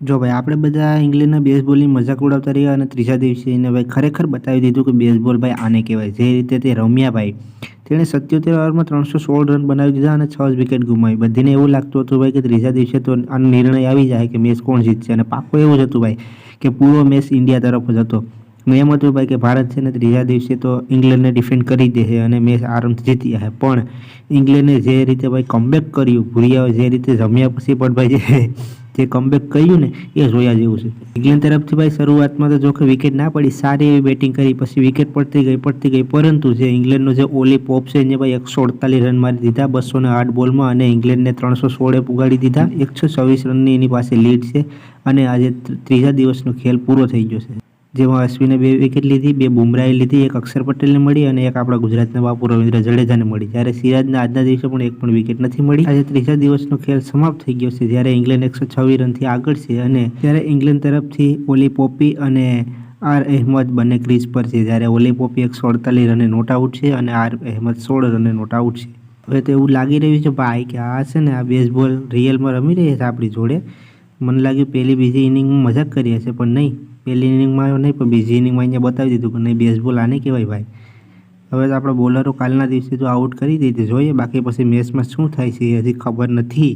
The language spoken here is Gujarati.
જો ભાઈ, આપણે બધા ઇંગ્લેન્ડના બેઝબોલની મજાક ઉડાવતા રહ્યા અને ત્રીજા દિવસે એને ભાઈ ખરેખર બતાવી દીધું કે બેઝબોલ ભાઈ આને કહેવાય. જે રીતે તે રમ્યા ભાઈ. તેણે સત્યોતેર ઓવરમાં ત્રણસો સોળ રન બનાવી દીધા અને છ વિકેટ ગુમાવી. બધીને એવું લાગતું હતું ભાઈ કે ત્રીજા દિવસે તો આનો નિર્ણય આવી જાય કે મેચ કોણ જીતશે. અને પાકો એવું જ હતું ભાઈ, કે પૂરો મેચ ઇન્ડિયા તરફ જ હતો. એમ હતું ભાઈ કે ભારત છે ને ત્રીજા દિવસે તો ઇંગ્લેન્ડને ડિફેન્ડ કરી દે છે અને મેચ આરામથી જીતી જાય પણ ઇંગ્લેન્ડે જે રીતે ભાઈ કમબેક કર્યું, ભૂરિયાઓ જે રીતે જમ્યા પછી પણ ભાઈ જે કમબેક કર્યું ને, એ જોયા જેવું છે. ઇંગ્લેન્ડ તરફથી ભાઈ શરૂઆતમાં તો જોકે વિકેટ ના પડી, સારી એવી બેટિંગ કરી, પછી વિકેટ પડતી ગઈ પડતી ગઈ, પરંતુ જે ઇંગ્લેન્ડનો જે ઓલી પોપ છે એને ભાઈ એકસો અડતાલીસ રન મારી દીધા, બસો ને આઠ બોલમાં અને ઇંગ્લેન્ડને ત્રણસો સોળે પુગાડી દીધા. એકસો છવ્વીસ રનની એની પાસે લીડ છે અને આજે ત્રીજા દિવસનો ખેલ પૂરો થઈ ગયો છે. જેમાં અશ્વિને બે વિકેટ લીધી, બે બુમરાએ લીધી, એક અક્ષર પટેલને મળી અને એક આપણા ગુજરાતના બાપુ રવિન્દ્ર જડેજાને મળી. જ્યારે સિરાજના આજના દિવસે પણ એક પણ વિકેટ નથી મળી. આજે ત્રીજા દિવસનો ખેલ સમાપ્ત થઈ ગયો છે, જ્યારે ઇંગ્લેન્ડ એકસો છવ્વીસ રનથી આગળ છે અને ત્યારે ઇંગ્લેન્ડ તરફથી ઓલી પોપી અને આર અહેમદ બંને ક્રીઝ પર છે, જ્યારે ઓલી પોપી એકસો અડતાલીસ રને નોટ આઉટ છે અને આર અહેમદ સોળ રને નોટ આઉટ છે. હવે તો એવું લાગી રહ્યું છે ભાઈ કે આ છે ને આ બેઝબોલ રિયલમાં રમી રહી છે આપણી જોડે. મને લાગ્યું પહેલી બીજી ઇનિંગમાં મજાક કરી હશે, પણ નહીં. પહેલી ઇનિંગમાં નહીં, પણ બીજી ઇનિંગમાં અહીંયા બતાવી દીધું કે નહીં બેઝબોલ આને કહેવાય ભાઈ. હવે તો આપણા બોલરો કાલના દિવસે તો આઉટ કરી દીધી. જોઈએ, બાકી પછી મેચમાં શું થાય છે એ હજી ખબર નથી.